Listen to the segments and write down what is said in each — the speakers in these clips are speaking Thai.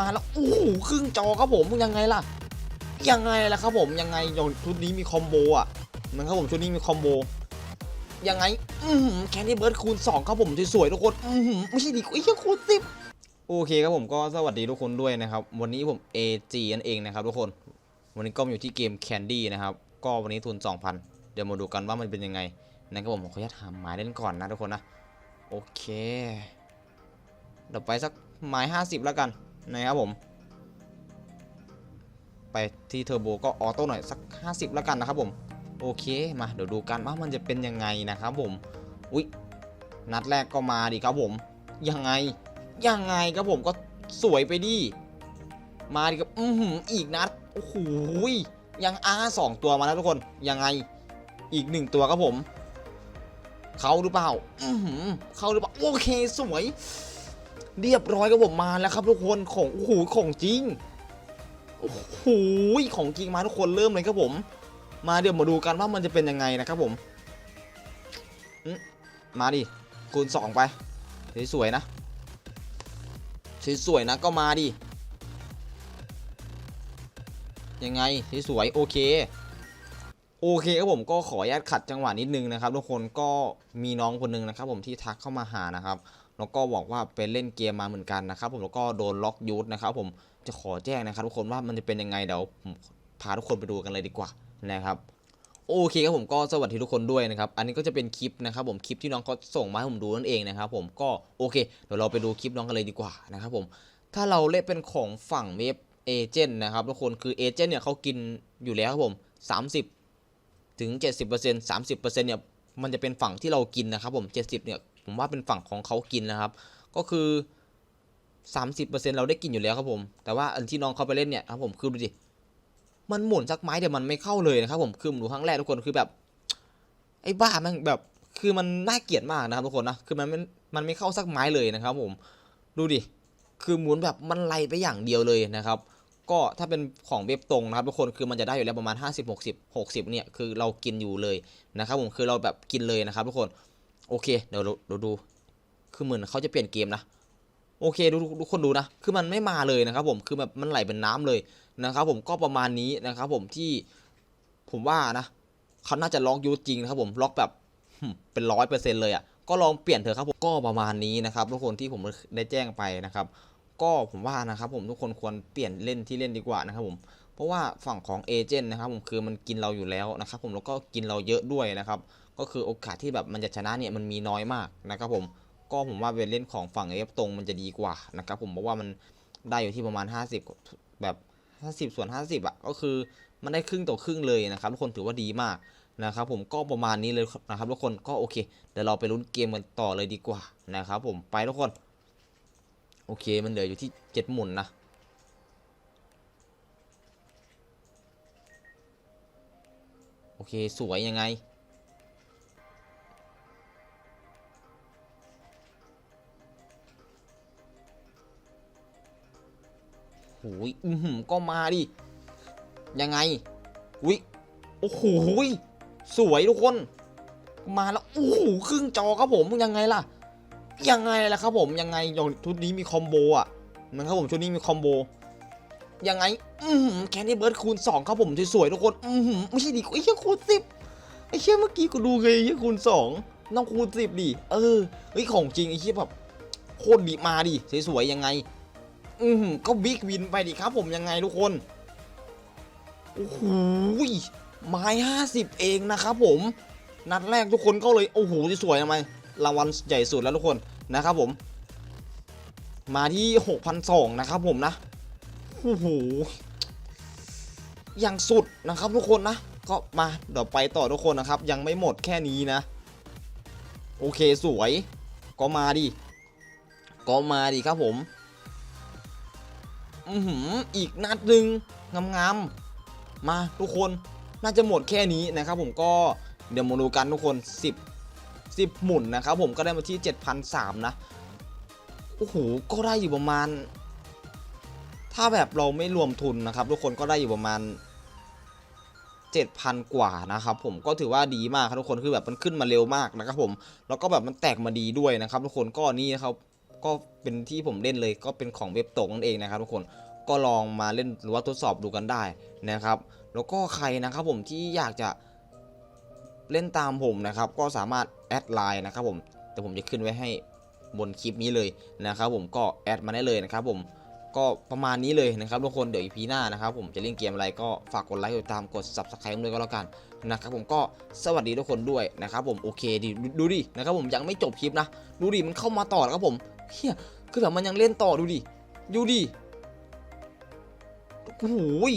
มาแล้วโอ้โหครึ่งจอครับผมยังไงล่ะ ยังไงล่ะครับผมยังไงอย่างชุดนี้มีคอมโบอะนะครับผมชุดนี้มีคอมโบยังไง อืมแคนดี้เบิร์ดคูณ2ครับผมสวยๆทุกคนอืมไม่ใช่ดิไอ้เหี้ยคูณสิบโอเคครับผมก็สวัสดีทุกคนด้วยนะครับ วันนี้ผม AG นั่นเองนะครับทุกคน วันนี้ก็อยู่ที่เกม Candy นะครับ ก็วันนี้ทุน 2,000 เดี๋ยวมาดูกันว่ามันเป็นยังไงนะครับผมผมขออนุญาตหาไม้เล่นก่อนนะทุกคนนะ โอเค เดี๋ยวไปสักไม้50 แล้วกัน นะครับผม ไปที่เทอร์โบก็ออโต้หน่อยสัก 50 แล้วกันนะครับผม โอเคมาเดี๋ยวดูกันว่ามันจะเป็นยังไงนะครับผม อุ๊ย นัดแรกก็มาดิครับผม ยังไง ยังไงครับผมก็สวยไปดิ มาดิครับอือหืออีกนัด โอ้โหยยังอาสองตัวมาแล้วทุกคน ยังไง อีกหนึ่งตัวครับผม เขาหรือเปล่า อือหือเขาหรือเปล่า โอเคสวย เรียบร้อยครับผมมาแล้วครับทุกคนของโอ้โหของจริงโอ้โหของจริงมาทุกคนเริ่มเลยครับผม มาเดี๋ยวมาดูกันว่ามันจะเป็นยังไงนะครับผมมมาดิคูณสองไปสวยๆนะสวยๆนะก็มาดิยังไงสวยๆโอเค โอเคครับผมก็ขออนุญาตขัดจังหวะนิดนึงนะครับทุกคนก็มีน้องคนหนึงนะครับ ผมที่ทักเข้ามาหานะครับแล้วก็บอกว่าไปเล่นเกมมาเหมือนกันนะครับ ผมแล้วก็โดนล็อกยูทนะครับ ผมจะขอแจ้งนะครับ ทุกคนว่ามันจะเป็นยังไงเดี๋ยวผมพาทุกคนไปดูกันเลยดีกว่านะครับโอเคครับผมก็สวัสดีทุกคนด้วยนะครับ อันนี้ก็จะเป็นคลิปนะครับ ผมคลิปที่น้องเขาส่งมาให้ผมดูนั่นเองนะครับ ผมก็โอเคเดี๋ยวเราไปดูคลิปน้องกันเลยดีกว่านะครับผมถ้าเราเล่นเป็นของฝั่งเว็บเอเจนต์นะครับทุกคนคือเอเจนต์เนี่ยเขากินอยู่แล้วครับผม 30 ถึง 70% 30%เนี่ยมันจะเป็นฝั่งที่เรากินนะครับผม70เนี่ยผมว่าเป็นฝั่งของเขากินนะครับ ก็คือ 30%เราได้กินอยู่แล้วครับผม แต่ว่าอันที่น้องเขาไปเล่นเนี่ยครับผมคือดูดิมันหมุนสักไม้เดี๋ยวมันไม่เข้าเลยนะครับผมคือผมดูครั้งแรกทุกคนคือแบบ ไอ้บ้ามันแบบคือมันน่าเกลียดมากนะครับทุกคนนะคือมันมันมันไม่เข้าสักไม้เลยนะครับผมดูดิคือหมุนแบบมันไลไปอย่างเดียวเลยนะครับ ก็ถ้าเป็นของเว็บตรงนะครับทุกคนคือมันจะได้อยู่แล้วประมาณ 50 60 60เนี่ยคือเรากินอยู่เลยนะครับผมคือเราแบบกินเลยนะครับทุกคนโอเคเดี๋ยวเราดูคือเหมือนเขาจะเปลี่ยนเกมนะโอเคดูทุกคนดูนะ คือมันไม่มาเลยนะครับผมคือแบบมันไหลเป็นน้ำเลยนะครับผมก็ประมาณนี้นะครับผมที่ผมว่านะเขาน่าจะล็อกยูจริงนะครับผมล็อกแบบเป็นร้อยเปอร์เซ็นต์เลยอะก็ลองเปลี่ยนเถอะครับผมก็ประมาณนี้นะครับทุกคนที่ผมได้แจ้งไปนะครับ ก็ผมว่านะครับผมทุกคนควรเปลี่ยนเล่นที่เล่นดีกว่านะครับผมเพราะว่าฝั่งของเอเจนต์นะครับผมคือมันกินเราอยู่แล้วนะครับผมแล้วก็กินเราเยอะด้วยนะครับก็คือโอกาสที่แบบมันจะชนะเนี่ยมันมีน้อยมากนะครับผมก็ผมว่าเป็นเล่นของฝั่งเอฟตรงมันจะดีกว่านะครับผมเพราะว่ามันได้อยู่ที่ประมาณ 50 แบบ 50 ส่วน 50อะก็คือมันได้ครึ่งต่อครึ่งเลยนะครับทุกคนถือว่าดีมากนะครับผมก็ประมาณนี้เลยนะครับทุกคนก็โอเคเดี๋ยวเราไปลุ้นเกมกันต่อเลยดีกว่านะครับผมไปทุกคน โอเคมันเหลืออยู่ที่7หมุนนะโอเคสวยยังไง หูยอือหือก็มาดิ ยังไงวิโอ้โหสวยทุกคน มาแล้วโอ้โหครึ่งจอครับผมยังไงล่ะ ยังไงล่ะครับผมยังไงอย่างชุดนี้มีคอมโบอะนะครับผมชุดนี้มีคอมโบยังไง อือหือแคนดี้เบิร์ดคูณ2ครับผมสวยๆทุกคนอือหือไม่ใช่ดิไอ้เหี้ยคูณ10ไอ้เหี้ยเมื่อกี้กูดูไงไอ้เหี้ยคูณ2ต้องคูณ10ดิเออเฮ้ของจริงไอ้เหี้ยแบบโคตรดีมาดิสวยๆยังไง อืมก็บิ๊กวินไปดิครับผมยังไงทุกคนโอ้โหไม้ห้าสิบเองนะครับผม นัดแรกทุกคนก็เลยโอ้โหสวยทำไม รางวัลใหญ่สุดแล้วทุกคนนะครับผม มาที่หกพันสองนะครับผมนะโอ้โหอย่างสุดนะครับทุกคนนะ ก็มาเดี๋ยวไปต่อทุกคนนะครับ ยังไม่หมดแค่นี้นะ โอเคสวย ก็มาดิ ก็มาดิครับผม อือหืออีกนัดหนึ่งงามๆมาทุกคนน่าจะหมดแค่นี้นะครับผมก็เดี๋ยวมาดูกันทุกคน 10 10 หมุนนะครับผมก็ได้มาที่ 7,003นะโอ้โหก็ได้อยู่ประมาณ ถ้าแบบเราไม่รวมทุนนะครับ ทุกคนก็ได้อยู่ประมาณ 7,000 กว่านะครับผมก็ถือว่าดีมากครับทุกคนคือแบบมันขึ้นมาเร็วมากนะครับผมแล้วก็แบบมันแตกมาดีด้วยนะครับ ทุกคนก็นี่นะครับก็เป็นที่ผมเล่นเลยก็เป็นของเว็บตกนั่นเองนะครับ ทุกคนก็ลองมาเล่นหรือว่าทดสอบดูกันได้นะครับ แล้วก็ใครนะครับผมที่อยากจะ เล่นตามผมนะครับ ก็สามารถแอดไลน์นะครับผม แต่ผมจะขึ้นไว้ให้บนคลิปนี้เลยนะครับผมก็แอดมาได้เลยนะครับผมก็ประมาณนี้เลยนะครับทุกคนเดี๋ยวอีพีหน้านะครับผมจะเล่นเกมอะไรก็ฝากกดไลค์กดติดตามกด subscribe ด้วยก็แล้วกันนะครับผมก็สวัสดีทุกคนด้วยนะครับผมโอเคดิดูดินะครับผมยังไม่จบคลิปนะ ดูดิมันเข้ามาต่อแล้วครับผมเฮียคือแบบมันยังเล่นต่อดูดิดูดิโอ้โหย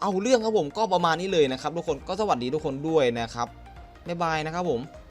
เอาเรื่องครับผมก็ประมาณนี้เลยนะครับทุกคนก็สวัสดีทุกคนด้วยนะครับ บ๊ายบายนะครับผม